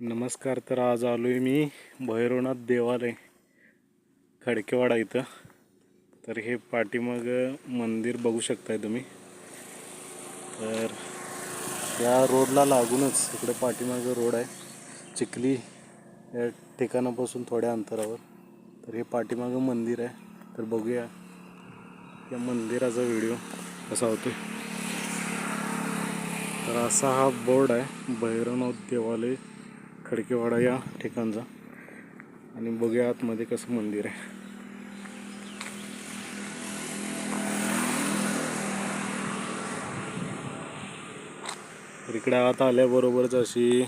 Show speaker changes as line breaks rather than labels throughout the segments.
नमस्कार तर आज आलो आहे मी भैरवनाथ देवालय खडकेवाडा इथं. तर हे पाठीमाग मंदिर बघू शकताय तुम्ही. तर या रोडला लागूनच इकडे पाठीमागं रोड आहे. चिखली या ठिकाणापासून थोड्या अंतरावर. तर हे पाठीमागं मंदिर आहे. तर बघूया या मंदिराचा व्हिडिओ कसा होतो तर असा हा बोर्ड आहे भैरवनाथ देवालय खडकेवाडा या ठिकाणचा. आणि बघूया आतमध्ये कसं मंदिर आहे. इकडे आत आल्याबरोबरच अशी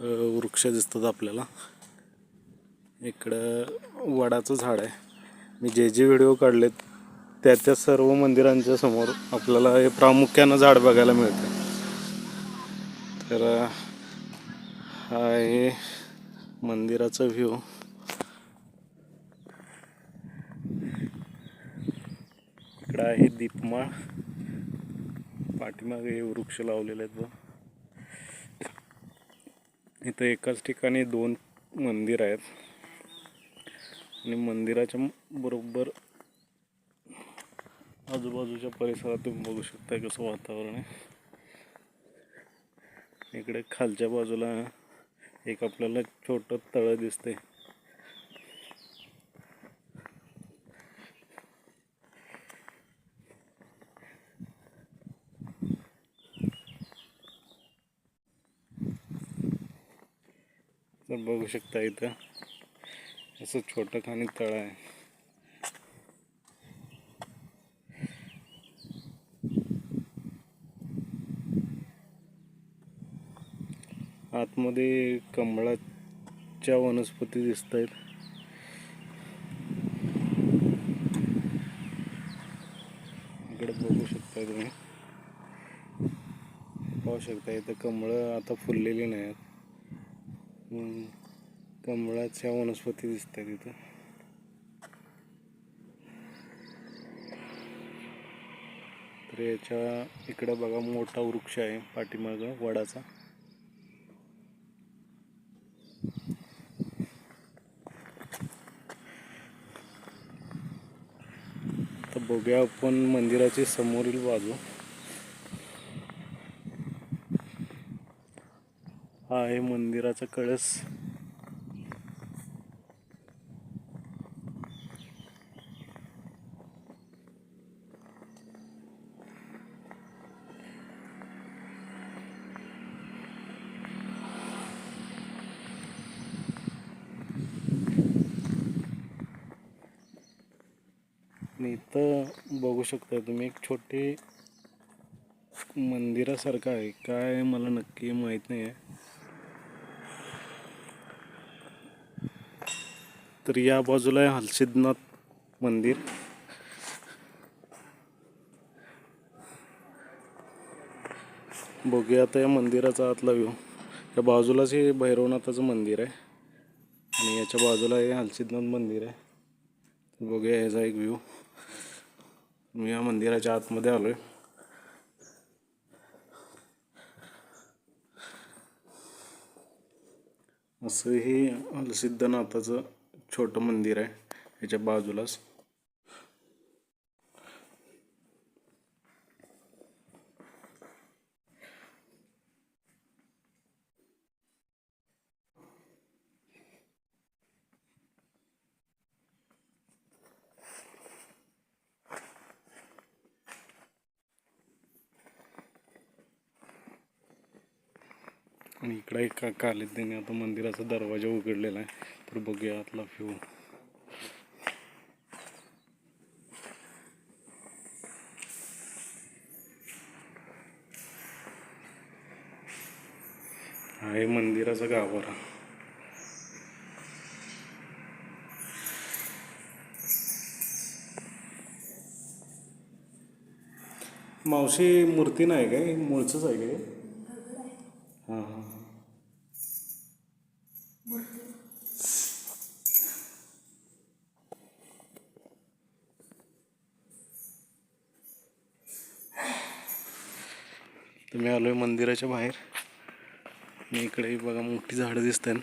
वृक्ष दिसतात आपल्याला. इकडं वडाचं झाड आहे. मी जे जे व्हिडिओ काढलेत त्या त्या सर्व मंदिरांच्या समोर आपल्याला हे प्रामुख्यानं झाड बघायला मिळतं तर हा आहे मंदिराचा व्ह्यू इकडं आहे दीपमाळ. पाठीमागे हे वृक्ष लावलेले आहेत बघ. इथं एकाच ठिकाणी दोन मंदिर आहेत. आणि मंदिराच्या बरोबर आजूबाजूच्या परिसरात तुम्ही बघू शकता कसं वातावरण आहे. इकडे खालच्या बाजूला एक आपल्याला छोटं तळं दिसतंय. तर बघू शकता इथं असं छोटं खाणी तळं आहे. आतमध्ये कमळाच्या वनस्पती दिसत आहेत इकडे बघू शकता तुम्ही. पाहू शकता इथं कमळं आता फुललेली नाही आहेत कमळाच्या वनस्पती दिसत आहेत इथं. तर याच्या इकडं बघा मोठा वृक्ष आहे पाठीमागं वडाचा. बघूया आपण मंदिराची समोरील बाजू. हा आहे मंदिराचा कळस आणि इथं बघू शकता तुम्ही एक छोटे मंदिरासारखं आहे. काय मला नक्की माहीत नाही आहे. तर या बाजूला आहे हलसिद्धनाथ मंदिर. बघूया आता या मंदिराचा आतला व्ह्यू या बाजूलाच हे भैरवनाथाचं मंदिर आहे. आणि याच्या बाजूला हे हलसिद्धनाथ मंदिर आहे. बघूया ह्याचा एक व्ह्यू मी या मंदिराच्या आतमध्ये आलोय. असं हे सिद्धनाथाचं छोटं मंदिर आहे याच्या बाजूलाच. आणि इकडं एक कालीत आले त्यांनी आता मंदिराचा दरवाजा उघडलेला आहे. तर बघूया आतला व्ह्यू आहे मंदिराचा गाभारा. मावशी मूर्ती नाही काय? मूळचंच आहे काय? हां हां तुम्ही आलोय मंदिराच्या बाहेर. आणि इकडे बघा मोठी झाडं दिसतात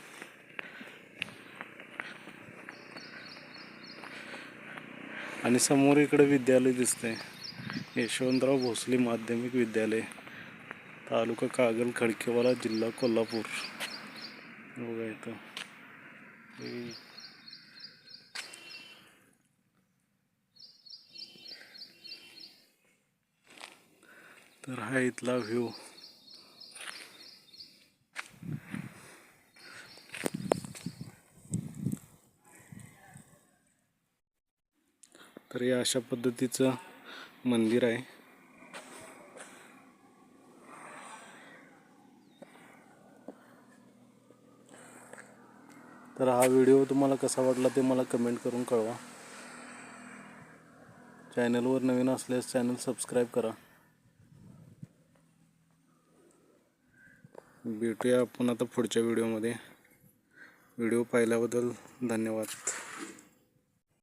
आणि समोर इकडे विद्यालय दिसतंय. यशवंतराव भोसले माध्यमिक विद्यालय. तालुका कागल खडकेवाला जिल्हा कोल्हापूर. बघा इथं. तर हा इथला व्ह्यू. तर हे अशा पद्धतीचं मंदिर आहे. तर हा व्हिडिओ तुम्हाला कसा वाटला ते मला कमेंट करून कळवा. चॅनलवर नवीन असल्यास चॅनल सबस्क्राईब करा. भेटूया आपण आता पुढच्या व्हिडिओमध्ये. व्हिडिओ पाहिल्याबद्दल धन्यवाद.